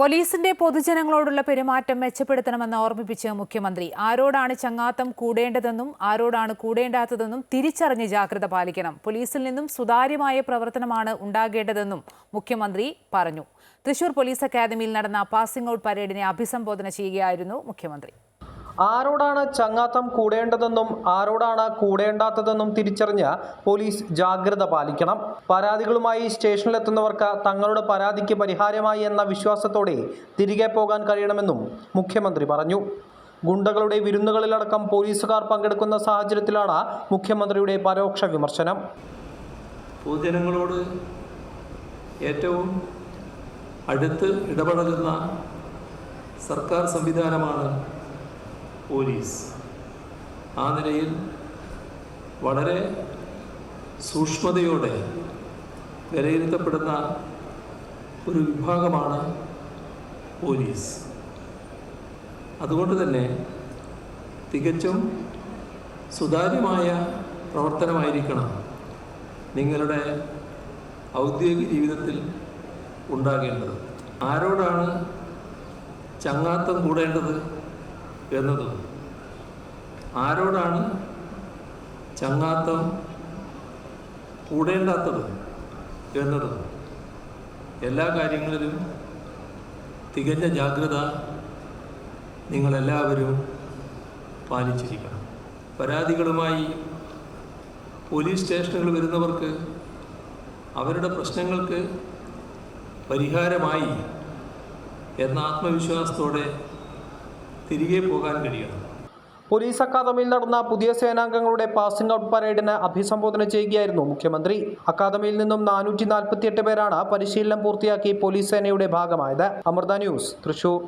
പോലീസിന്റെ പൊതുജനങ്ങളോടുള്ള പെരുമാറ്റം മെച്ചപ്പെടുത്തണമെന്ന് ഓർമ്മിപ്പിച്ച് മുഖ്യമന്ത്രി ആരോടാണ് ചങ്ങാത്തം കൂടേണ്ടതെന്നും ആരോടാണ് കൂടേണ്ടാത്തതെന്നും തിരിച്ചറിഞ്ഞ് ജാഗ്രത പാലിക്കണം. പോലീസിൽ നിന്നും സുതാര്യമായ പ്രവർത്തനമാണ് ഉണ്ടാകേണ്ടതെന്നും മുഖ്യമന്ത്രി പറഞ്ഞു. തൃശൂർ പോലീസ് അക്കാദമിയിൽ നടന്ന പാസിംഗ് ഔട്ട് പരേഡിനെ അഭിസംബോധന ചെയ്യുകയായിരുന്നു മുഖ്യമന്ത്രി. ആരോടാണ് ചങ്ങാത്തം കൂടേണ്ടതെന്നും ആരോടാണ് കൂടേണ്ടാത്തതെന്നും തിരിച്ചറിഞ്ഞ് പോലീസ് ജാഗ്രത പാലിക്കണം. പരാതികളുമായി സ്റ്റേഷനിലെത്തുന്നവർക്ക് തങ്ങളുടെ പരാതിക്ക് പരിഹാരമായി എന്ന വിശ്വാസത്തോടെ തിരികെ പോകാൻ കഴിയണമെന്നും മുഖ്യമന്ത്രി പറഞ്ഞു. ഗുണ്ടകളുടെ വിരുന്നുകളിലടക്കം പോലീസുകാർ പങ്കെടുക്കുന്ന സാഹചര്യത്തിലാണ് മുഖ്യമന്ത്രിയുടെ പരോക്ഷ വിമർശനം. പൊതുജനങ്ങളോട് ഏറ്റവും അടുത്ത് ഇടപഴകുന്ന സർക്കാർ സംവിധാനമാണ് പോലീസ്. ആ നിലയിൽ വളരെ സൂക്ഷ്മതയോടെ വിലയിരുത്തപ്പെടുന്ന ഒരു വിഭാഗമാണ് പോലീസ്. അതുകൊണ്ട് തന്നെ തികച്ചും സുതാര്യമായ പ്രവർത്തനമായിരിക്കണം നിങ്ങളുടെ ഔദ്യോഗിക ജീവിതത്തിൽ ഉണ്ടാകേണ്ടത്. ആരോടാണ് ചങ്ങാത്തം കൂടേണ്ടത്? എന്നതും ആരോടാണ് ചങ്ങാത്തം കൂടേണ്ടാത്തത് എന്നതും എല്ലാ കാര്യങ്ങളിലും തികഞ്ഞ ജാഗ്രത നിങ്ങളെല്ലാവരും പാലിച്ചിരിക്കണം. പരാതികളുമായി പോലീസ് സ്റ്റേഷനുകൾ വരുന്നവർക്ക് അവരുടെ പ്രശ്നങ്ങൾക്ക് പരിഹാരമായി എന്ന ആത്മവിശ്വാസത്തോടെ തിരികെ പോകാൻ കഴിയണം. പോലീസ് അക്കാദമിയിൽ നടന്ന പുതിയ സേനാംഗങ്ങളുടെ പാസിംഗ് ഔട്ട് പരേഡിന് അഭിസംബോധന ചെയ്യുകയായിരുന്നു മുഖ്യമന്ത്രി. അക്കാദമിയിൽ നിന്നും നാനൂറ്റി നാൽപ്പത്തിയെട്ട് പേരാണ് പരിശീലനം പൂർത്തിയാക്കി പോലീസ് സേനയുടെ ഭാഗമായത്. അമൃത ന്യൂസ് തൃശൂർ.